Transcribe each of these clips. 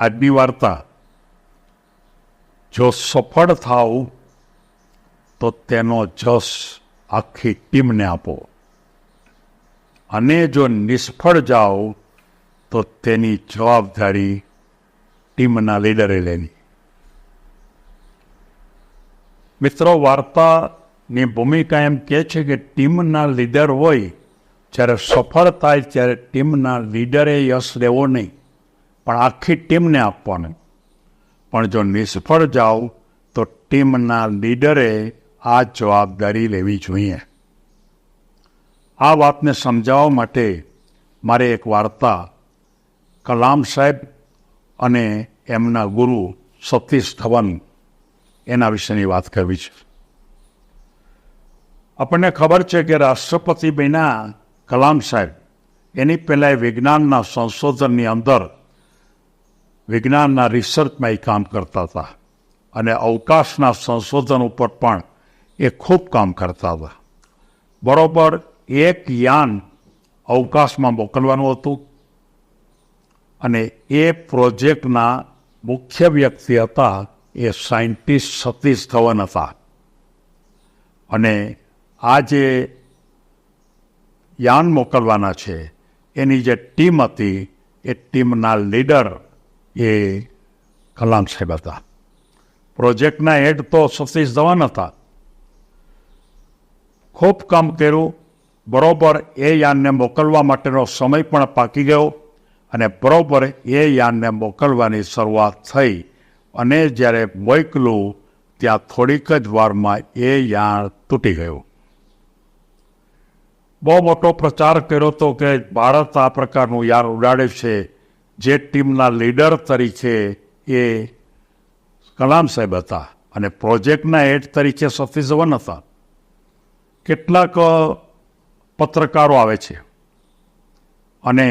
આજની વાર્તા. જો સફળ થાવ, તો તેનો જસ આખી ટીમને આપો. અને જો નિષ્ફળ જાઓ તો તેની જવાબદારી ટીમના લીડરે લેની મિત્રો, વાર્તાની ભૂમિકા એમ કહે છે કે ટીમના લીડર હોય, જ્યારે સફળ થાય, ત્યારે ટીમના લીડરે યશ લેવો નહીં. પણ આખી ટીમને આપવાની. પણ જો નિષ્ફળ જાઓ, તો ટીમના લીડરે આ જવાબદારી લેવી જોઈએ. આ વાતને સમજાવવા માટે મારે એક વાર્તા કલામ સાહેબ અને એમના ગુરુ સતીશ ધવન એના વિશેની વાત કરવી છે. આપણને ખબર છે કે રાષ્ટ્રપતિ બન્યા કલામ સાહેબ. એની પહેલાં વિજ્ઞાનના સંશોધનની અંદર વિજ્ઞાનના રિસર્ચમાં એ કામ કરતા હતા. અને અવકાશના સંશોધન ઉપર પણ એ ખૂબ કામ કરતા હતા. બરાબર એક યાન અવકાશમાં મોકલવાનું હતું અને એ પ્રોજેક્ટના મુખ્ય વ્યક્તિ હતા એ સાયન્ટિસ્ટ સતીશ ધવન હતા. અને આ જે યાન મોકલવાના છે, એની જે ટીમ હતી, એ ટીમના લીડર એ કલામ સાહેબ હતા. પ્રોજેક્ટના હેડ તો સતીશ ધવન હતા. ખૂબ કામ કર્યું. બરોબર એ યાનને મોકલવા માટેનો સમય પણ પાકી ગયો અને બરોબર એ યાનને મોકલવાની શરૂઆત થઈ અને જ્યારે મોકલું ત્યાં થોડીક જ વારમાં એ યાન તૂટી ગયું. બહુ મોટો પ્રચાર કર્યો હતો કે ભારત આ પ્રકારનું યાન ઉડાડે છે. જે ટીમના લીડર તરીકે એ કલામ સાહેબ હતા અને પ્રોજેક્ટના હેડ તરીકે સતીશ ધવન હતા. કેટલાક પત્રકારો આવે છે અને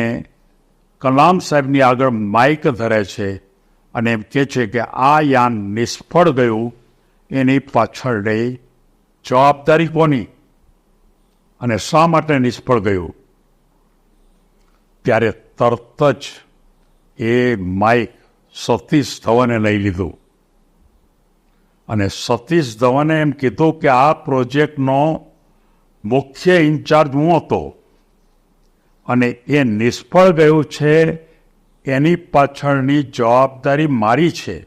કલામ સાહેબની આગળ માઇક ધરે છે અને એમ કહે છે કે આ યાન નિષ્ફળ ગયું, એની પાછળ રહી જવાબદારી કોની? અને શા માટે નિષ્ફળ ગયું? ત્યારે તરત જ એ માઇક સતીશ ધવને લઈ લીધું. અને સતીશ ધવને એમ કીધું કે આ પ્રોજેક્ટનો મુખ્ય ઇન્ચાર્જ હું હતો. અને એ નિષ્ફળ ગયું છે, એની પાછળની જવાબદારી મારી છે.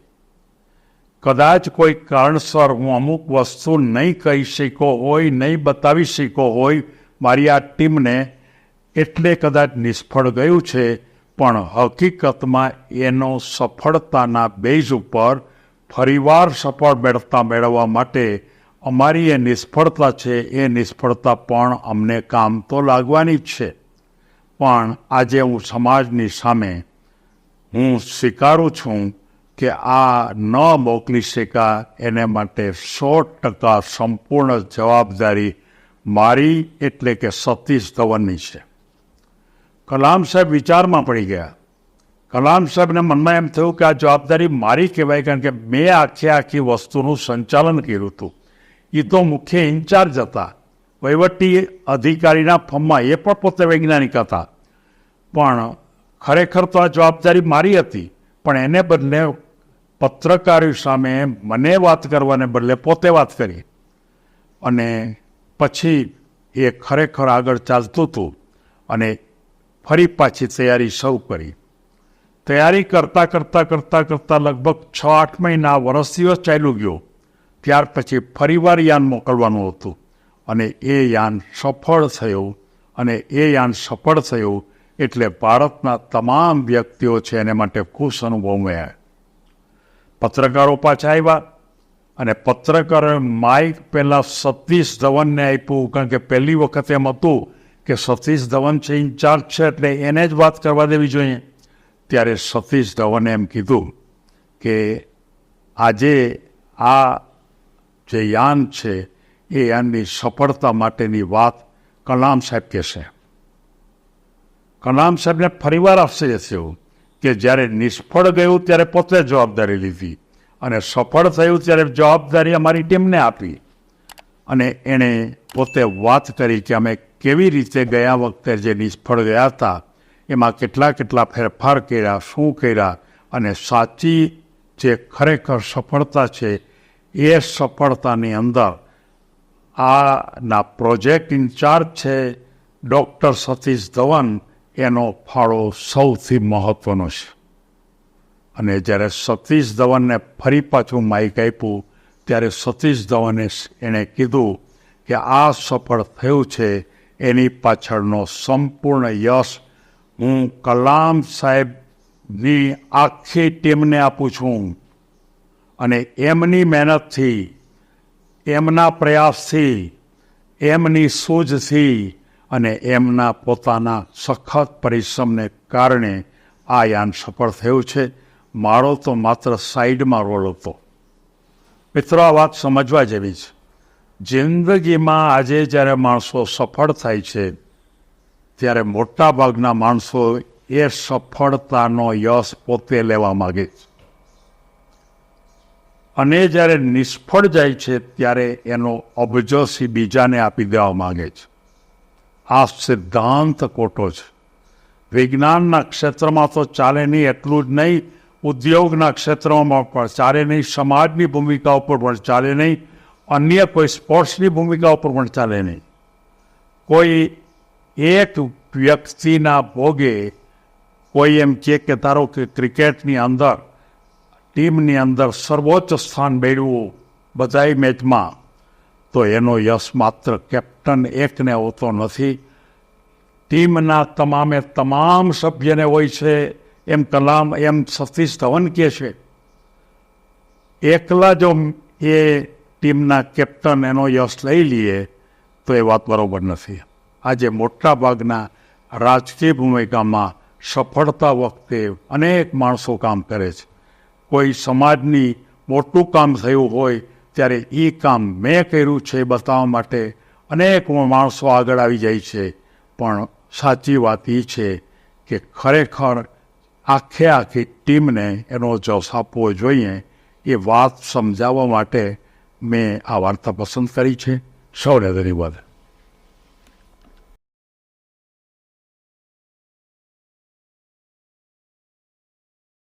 કદાચ કોઈ કારણસર હું અમુક વસ્તુ નહીં કહી શક્યો હોય, નહીં બતાવી શક્યો હોય, મારી આ ટીમને એટલે કદાચ નિષ્ફળ ગયું છે પણ હકીકતમાં એનો સફળતાના બેઝ ઉપર ફરીવાર સફળ મેળવતા મેળવવા માટે અમારી એ નિષ્ફળતા છે, એ નિષ્ફળતા પણ અમને કામ તો લાગવાની જ છે. પણ આજે હું સમાજની સામે હું સ્વીકારું છું કે આ ન મોકલી શકા એને માટે સો ટકા સંપૂર્ણ જવાબદારી મારી, એટલે કે સતીશ ધવનની છે. કલામ સાહેબ વિચારમાં પડી ગયા. કલામ સાહેબને મનમાં એમ થયું કે આ જવાબદારી મારી કહેવાય, કારણ કે મેં આખી આખી વસ્તુનું સંચાલન કર્યું હતું. એ તો મુખ્ય ઇન્ચાર્જ હતા. વહીવટી અધિકારીના ફોર્મમાં એ પણ પોતે વૈજ્ઞાનિક હતા. પણ ખરેખર તો આ જવાબદારી મારી હતી, પણ એને બદલે પત્રકારો સામે મને વાત કરવાને બદલે પોતે વાત કરી. અને પછી એ ખરેખર આગળ ચાલતું હતું. અને ફરી પાછી તૈયારી શરૂ કરી. તૈયારી કરતાં કરતાં કરતાં કરતાં લગભગ છ આઠ મહિના વર્ષ દિવસ ચાલ્યું ગયો. ત્યાર પછી ફરીવાર યાન મોકલવાનું હતું અને એ યાન સફળ થયું અને એ યાન સફળ થયું એટલે ભારતના તમામ વ્યક્તિઓ છે એને માટે ખુશ અનુભવ મળ્યા. પત્રકારો પાછા આવ્યા અને પત્રકારોએ માઇક પહેલાં સતીશ ધવનને આપ્યું કારણ કે પહેલી વખત એમ હતું કે સતીશ ધવન છે ઇન્ચાર્જ છે, એટલે એને જ વાત કરવા દેવી જોઈએ. ત્યારે સતીશ ધવને એમ કીધું કે આજે આ જે યાન છે, એ યાનની સફળતા માટેની વાત કલામ સાહેબ કહેશે. કલામ સાહેબને ફરીવાર આશ્ચર્ય એવું કે જ્યારે નિષ્ફળ ગયું ત્યારે પોતે જવાબદારી લીધી અને સફળ થયું ત્યારે જવાબદારી અમારી ટીમને આપી. અને એણે પોતે વાત કરી કે અમે કેવી રીતે ગયા વખતે જે નિષ્ફળ ગયા હતા એમાં કેટલા કેટલા ફેરફાર કર્યા, શું કર્યા અને સાચી જે ખરેખર સફળતા છે, એ સફળતાની અંદર આના પ્રોજેક્ટ ઇન્ચાર્જ છે ડૉક્ટર સતીશ ધવન. એનો ફાળો સૌથી મહત્ત્વનો છે. અને જ્યારે સતીશ ધવનને ફરી પાછું માઇક આપ્યું, ત્યારે સતીશ ધવને એણે કીધું કે આ સફળ થયું છે એની પાછળનો સંપૂર્ણ યશ હું કલામ સાહેબની આખી ટીમને આપું છું. અને એમની મહેનતથી, એમના પ્રયાસથી, એમની સૂઝથી અને એમના પોતાના સખત પરિશ્રમને કારણે આ યાન સફળ થયું છે. મારો તો માત્ર સાઈડમાં રોલ હતો. મિત્રો, આ વાત સમજવા જેવી છે. જિંદગીમાં આજે જ્યારે માણસો સફળ થાય છે, ત્યારે મોટાભાગના માણસો એ સફળતાનો યશ પોતે લેવા માગે છે. અને જ્યારે નિષ્ફળ જાય છે, ત્યારે એનો અબજસી બીજાને આપી દેવા માગે છે. આ સિદ્ધાંત ખોટો છે. વિજ્ઞાનના ક્ષેત્રમાં તો ચાલે નહીં એટલું જ નહીં, ઉદ્યોગના ક્ષેત્રમાં પણ ચાલે નહીં, સમાજની ભૂમિકા ઉપર પણ ચાલે નહીં અન્ય કોઈ સ્પોર્ટ્સની ભૂમિકા ઉપર પણ ચાલે નહીં. કોઈ એક વ્યક્તિના ભોગે કોઈ એમ કહે કે ધારો કે ક્રિકેટની અંદર, ટીમની અંદર સર્વોચ્ચ સ્થાન મેળવવું બધાય મેચમાં, તો એનો યશ માત્ર કેપ્ટન એકને હોતો નથી. ટીમના તમામે તમામ સભ્યને હોય છે, એમ કલામ, એમ સતીશ ધવન કહે છે. એકલા જો એ ટીમના કેપ્ટન એનો યશ લઈ લઈએ તો એ વાત બરોબર નથી. આજે મોટાભાગના રાજકીય ભૂમિકામાં સફળતા વખતે અનેક માણસો કામ કરે છે. કોઈ સમાજની મોટું કામ થયું હોય ત્યારે એ કામ મેં કર્યું છે બતાવવા માટે અનેક માણસો આગળ આવી જાય છે. પણ સાચી વાત એ છે કે ખરેખર આખે આખી ટીમને એનો જસ આપવો જોઈએ એ વાત સમજાવવા માટે મેં આ વાર્તા પસંદ કરી છે. સૌને ધન્યવાદ.